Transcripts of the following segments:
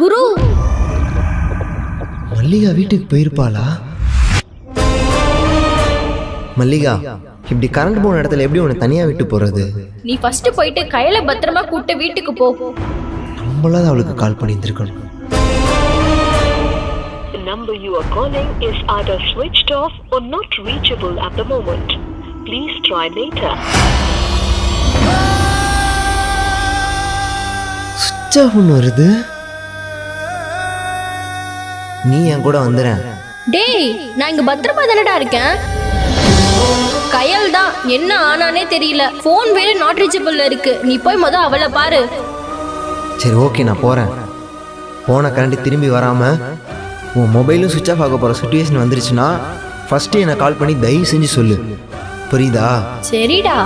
குரு! மல்லிகா வீட்டுக்கு போயிருப்பாளா? மல்லிகா இப்படி கரண்ட் போன இடத்துல எப்படி உன்னை தனியா விட்டு போறது? நீ ஃபர்ஸ்ட் போயிட்டு கையில பத்திரமா கூட்டு வீட்டுக்கு போ. நம்மளாவது அவளுக்கு கால் பண்ணியிருந்திருக்கணும். The number you are calling is either switched off or not reachable at the moment. Please try later. சுவிட்ச் ஆஃப் ஒன்று வருது? நீ என் கூட வந்துடுறேன் டேய் நான் இங்க பத்திரமா தானடா இருக்கேன்? கயல் தான் என்ன ஆனானே தெரியல. ஃபோன் வேற நாட் ரீச்சபிள்ல இருக்கு. நீ போய் முத அவளை பாரு. சரி ஓகே நான் போகிறேன் போன கரண்ட் திரும்பி வராமல் உன் மொபைலும் சுவிட்ச் ஆஃப் ஆக போகிற சுச்சுவேஷன் வந்துருச்சுன்னா ஃபஸ்ட்டு என்னை கால் பண்ணி தயவு செஞ்சு சொல்லு. புரியுதா? சரிடா.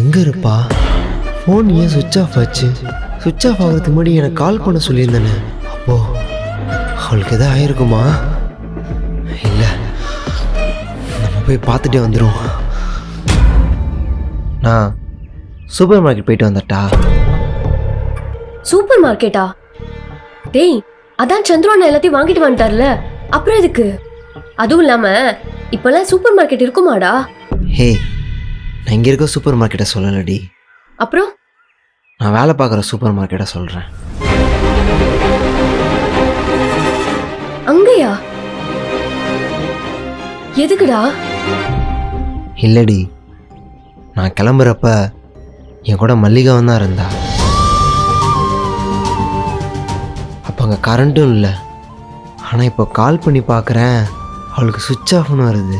எங்கே இருப்பா? ஃபோன் ஏன் சுவிட்ச் ஆஃப் ஆச்சு? சுவிட்ச் ஆஃப் ஆகிறதுக்கு முன்னாடி எனக்கு கால் பண்ண சொல்லியிருந்தேனே. அப்போ அவளுக்கு எதாவது ஆயிருக்குமா? இல்லை. நம்ம போய் பார்த்துட்டே வந்துடுவோம் நான் சூப்பர் மார்க்கெட் போயிட்டு வந்துட்டா சூப்பர் மார்க்கெட்டா டேய் அதான் சந்திரன் எல்லாத்தையும் வாங்கிட்டு வந்துட்டார்ல. அப்புறம் எதுக்கு? அதுவும் இல்லாம இப்பெல்லாம் சூப்பர் மார்க்கெட் இருக்குமாடா? ஹே நான் இங்கே இருக்க சூப்பர் மார்க்கெட்டை சொல்லலடி. அப்புறம்? நான் வேலை பார்க்குற சூப்பர் மார்க்கெட்டை சொல்கிறேன். அங்கயா? எதுக்குடா? இல்லடி நான் கிளம்புறப்ப என் கூட மல்லிகாவும் தான் இருந்தா. அப்போ அங்கே கரண்ட்டும் இல்லை. ஆனால் இப்போ கால் பண்ணி பார்க்குறேன் அவளுக்கு சுவிட்ச் ஆஃப்னு வருது.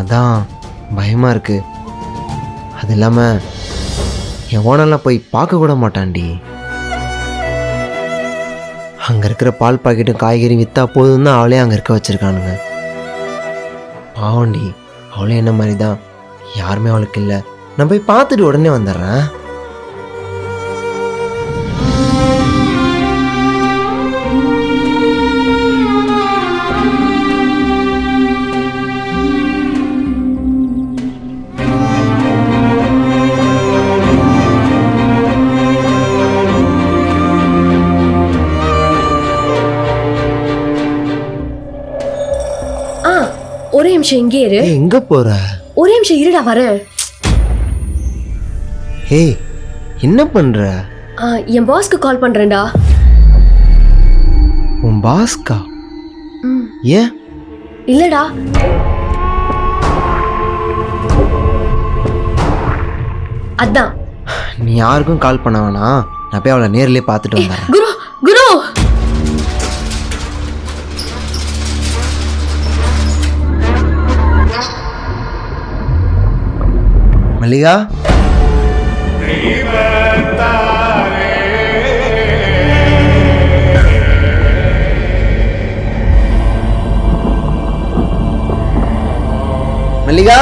அதான் பயமாக இருக்கு. அது இல்லாமல் என் ஓனெல்லாம் போய் பார்க்க கூட மாட்டான்டி. அங்கே இருக்கிற பால் பாக்கெட்டும் காய்கறி விற்றா போதும் தான் அவளே அங்கே இருக்க வச்சுருக்கானுங்க. பாவண்டி அவளே என்ன மாதிரி தான் யாருமே அவளுக்கு இல்லை. நான் போய் பார்த்துட்டு உடனே வந்துடுறேன். ஒரே நிமிஷம் இங்கே இரு. எங்கே போகிற ஒரே நிமிஷம் இருடா வரேன் ஏய் என்ன பண்ணுற ஆ, என் பாஸ்க்கு கால் பண்றேன்டா. உன் பாஸ்கா ஏன்? இல்லடா. அதான். நீ யாருக்கும் கால் பண்ண வேணாம். நான் போய் அவளை நேர்லயே பார்த்துட்டு வந்துடுறேன். குரு குரு மல்லிகா? மல்லிகா?